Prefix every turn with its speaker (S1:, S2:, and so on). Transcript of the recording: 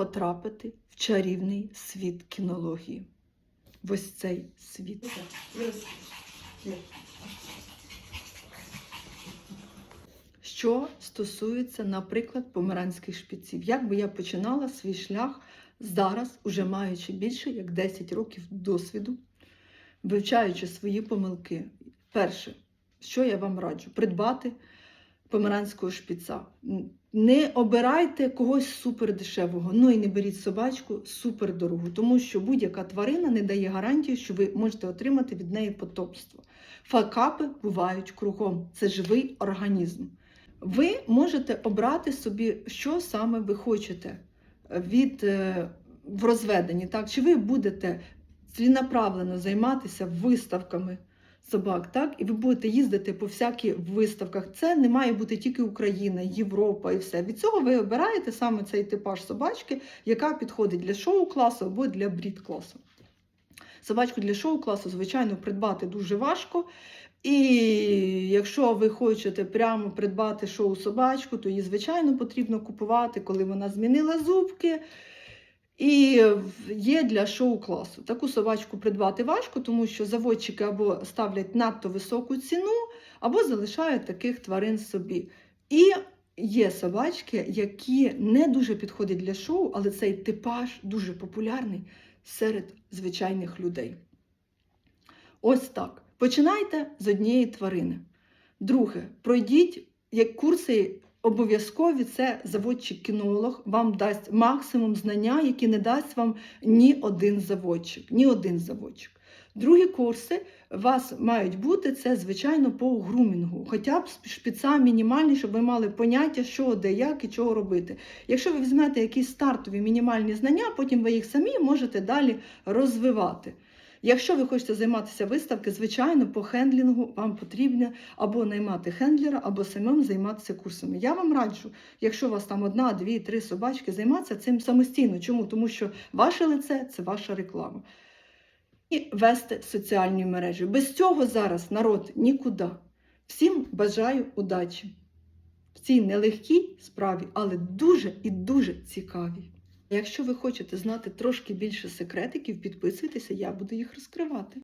S1: потрапити в чарівний світ кінології. Ось цей світ. Що стосується, наприклад, померанських шпиців, як би я починала свій шлях зараз, уже маючи більше як 10 років досвіду, вивчаючи свої помилки. Перше, що я вам раджу, придбати померанського шпіца. Не обирайте когось супердешевого, ну і не беріть собачку супердорогу, тому що будь-яка тварина не дає гарантії, що ви можете отримати від неї потомство. Факапи бувають кругом, це живий організм. Ви можете обрати собі, що саме ви хочете від, е, в розведенні. Так? Чи ви будете ціленаправлено займатися виставками собак, так? і ви будете їздити по всяких виставках. Це не має бути тільки Україна, Європа і все. Від цього ви обираєте саме цей типаж собачки, яка підходить для шоу-класу або для брід-класу. Собачку для шоу-класу, звичайно, придбати дуже важко. І якщо ви хочете прямо придбати шоу-собачку, то її, звичайно, потрібно купувати, коли вона змінила зубки. І є для шоу-класу. Таку собачку придбати важко, тому що заводчики або ставлять надто високу ціну, або залишають таких тварин собі. І є собачки, які не дуже підходять для шоу, але цей типаж дуже популярний серед звичайних людей. Ось так. Починайте з однієї тварини. Друге, пройдіть як курси обов'язкові, це заводчик-кінолог, вам дасть максимум знання, які не дасть вам ні один заводчик. Ні один заводчик. Другі курси у вас мають бути це, звичайно, по грумінгу. Хоча б шпіца мінімальні, щоб ви мали поняття, що, де, як і чого робити. Якщо ви візьмете якісь стартові мінімальні знання, потім ви їх самі можете далі розвивати. Якщо ви хочете займатися виставки, звичайно, по хендлінгу вам потрібно або наймати хендлера, або самим займатися курсами. Я вам раджу, якщо у вас там одна, дві, три собачки, займатися цим самостійно. Чому? Тому що ваше лице це ваша реклама. І вести соціальні мережі. Без цього зараз народ нікуди. Всім бажаю удачі в цій нелегкій справі, але дуже і дуже цікавій. Якщо ви хочете знати трошки більше секретиків, підписуйтеся, я буду їх розкривати.